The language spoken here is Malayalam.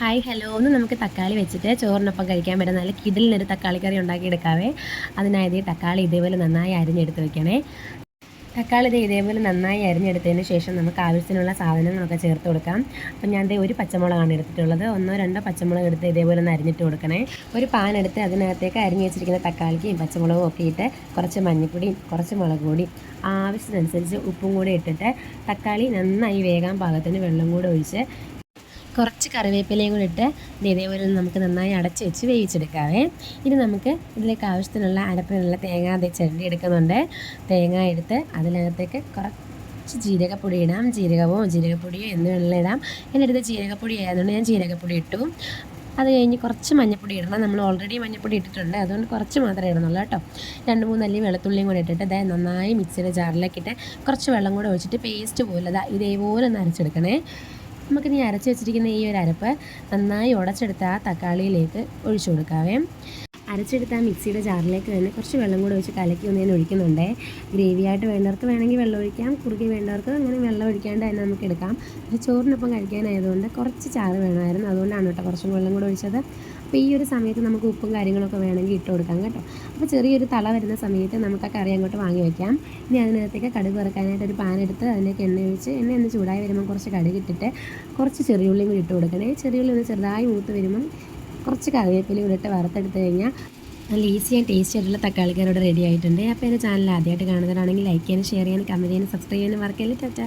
Hi hello. ഒന്ന് നമുക്ക് തക്കാളി വെച്ചിട്ട് ചോറിനൊപ്പം കഴിക്കാൻ പറ്റുന്ന നല്ല കിടിലിനൊരു തക്കാളി കറി ഉണ്ടാക്കിയെടുക്കാവേ. അതിനായത് തക്കാളി ഇതേപോലെ നന്നായി അരിഞ്ഞെടുത്ത് വെക്കണേ. തക്കാളി ഇത് ഇതേപോലെ നന്നായി അരിഞ്ഞെടുത്തതിന് ശേഷം നമുക്ക് ആവശ്യത്തിനുള്ള സാധനങ്ങളൊക്കെ ചേർത്ത് കൊടുക്കാം. അപ്പം ഞാൻ ദേ ഒരു പച്ചമുളകാണ് എടുത്തിട്ടുള്ളത്. ഒന്നോ രണ്ടോ പച്ചമുളക് എടുത്ത് ഇതേപോലെ ഒന്ന് അരിഞ്ഞിട്ട് കൊടുക്കണേ. ഒരു പാൻ എടുത്ത് അതിനകത്തേക്ക് അരിഞ്ഞ് വെച്ചിരിക്കുന്ന തക്കാളിക്കും പച്ചമുളകും ഒക്കെ ഇട്ട് കുറച്ച് മഞ്ഞൾപ്പൊടിയും കുറച്ച് മുളക് പൊടിയും ആവശ്യത്തിനനുസരിച്ച് ഉപ്പും കൂടി ഇട്ടിട്ട് തക്കാളി നന്നായി വേകാൻ പാകത്തിന് വെള്ളം കൂടെ ഒഴിച്ച് കുറച്ച് കറിവേപ്പിലയും കൂടി ഇട്ട് ഇത് ഇതേപോലെ നമുക്ക് നന്നായി അടച്ച് വെച്ച് വേവിച്ചെടുക്കാവേ. ഇനി നമുക്ക് ഇതിലേക്ക് ആവശ്യത്തിനുള്ള അരപ്പിനുള്ള തേങ്ങ അത് ചിരണ്ടി എടുക്കുന്നുണ്ട്. തേങ്ങ എടുത്ത് അതിനകത്തേക്ക് കുറച്ച് ജീരകപ്പൊടി ഇടാം. ജീരകമോ ജീരകപ്പൊടിയോ എന്ന് വെള്ളം ഇടാം. എന്റെ അടുത്ത് ജീരകപ്പൊടി ആയതുകൊണ്ട് ഞാൻ ജീരകപ്പൊടി ഇട്ടു. അത് കഴിഞ്ഞ് കുറച്ച് മഞ്ഞപ്പൊടി ഇടണം. നമ്മൾ ഓൾറെഡി മഞ്ഞപ്പൊടി ഇട്ടിട്ടുണ്ട്. അതുകൊണ്ട് കുറച്ച് മാത്രമേ ഇടുന്നുള്ളൂ കേട്ടോ. രണ്ട് മൂന്ന് അല്ലി വെളുത്തുള്ളിയും കൂടി ഇട്ടിട്ട് അതായത് നന്നായി മിക്സിയുടെ ജാറിലേക്കിട്ട് കുറച്ച് വെള്ളം കൂടെ ഒഴിച്ചിട്ട് പേസ്റ്റ് പോലെ ദാ ഇതേപോലെ ഒന്ന് അരച്ചെടുക്കണേ. നമുക്കിനി അരച്ച് വെച്ചിരിക്കുന്ന ഈ ഒരു അരപ്പ് നന്നായി ഉടച്ചെടുത്ത ആ തക്കാളിയിലേക്ക് ഒഴിച്ചു കൊടുക്കാവേ. അരച്ചെടുത്ത ആ മിക്സിയുടെ ജാറിലേക്ക് തന്നെ കുറച്ച് വെള്ളം കൂടെ വെച്ച് കലക്കി ഒന്ന് ഞാൻ ഒഴിക്കുന്നുണ്ട്. ഗ്രേവി ആയിട്ട് വേണ്ടവർക്ക് വേണമെങ്കിൽ വെള്ളം ഒഴിക്കാം. കുറുകി വേണ്ടവർക്ക് അങ്ങനെ വെള്ളം ഒഴിക്കാണ്ട് തന്നെ നമുക്ക് എടുക്കാം. പക്ഷേ ചോറിനൊപ്പം കഴിക്കാനായതുകൊണ്ട് കുറച്ച് ചാറ് വേണമായിരുന്നു. അതുകൊണ്ടാണ് കേട്ടോ കുറച്ചും വെള്ളം കൂടെ ഒഴിച്ചത്. അപ്പോൾ ഈ ഒരു സമയത്ത് നമുക്ക് ഉപ്പും കാര്യങ്ങളൊക്കെ വേണമെങ്കിൽ ഇട്ട് കൊടുക്കാം കേട്ടോ. അപ്പോൾ ചെറിയൊരു തള വരുന്ന സമയത്ത് നമുക്ക് ആ കറി അങ്ങോട്ട് വാങ്ങി വയ്ക്കാം ഇനി അതിനകത്തേക്ക് കടുക് വറുക്കാനായിട്ട് ഒരു പാൻ എടുത്ത് അതിലേക്ക് എണ്ണ ഒഴിച്ച് എണ്ണ ഒന്ന് ചൂടായി വരുമ്പോൾ കുറച്ച് കടുക് ഇട്ടിട്ട് കുറച്ച് ചെറിയുള്ളിയും കൂടി ഇട്ട് കൊടുക്കണേ. ചെറിയുള്ളി ഒന്ന് ചെറുതായി മൂത്ത് വരുമ്പം കുറച്ച് കറിവേപ്പില ഇട്ട് വറുത്തെടുത്ത് കഴിഞ്ഞാൽ നല്ല ഈസി ആൻഡ് ടേസ്റ്റി ആയിട്ടുള്ള തക്കാളി കറി ഇവിടെ റെഡി ആയിട്ടുണ്ട്. അപ്പോൾ എന്റെ ചാനൽ ആദ്യമായിട്ട് കാണുന്നവരാണെങ്കിൽ ലൈക്ക് ചെയ്യാനും ഷെയർ ചെയ്യാനും കമന്റ് ചെയ്യാനും സബ്സ്ക്രൈബ് ചെയ്യാനും വർക്കല്ലേ ടാറ്റ.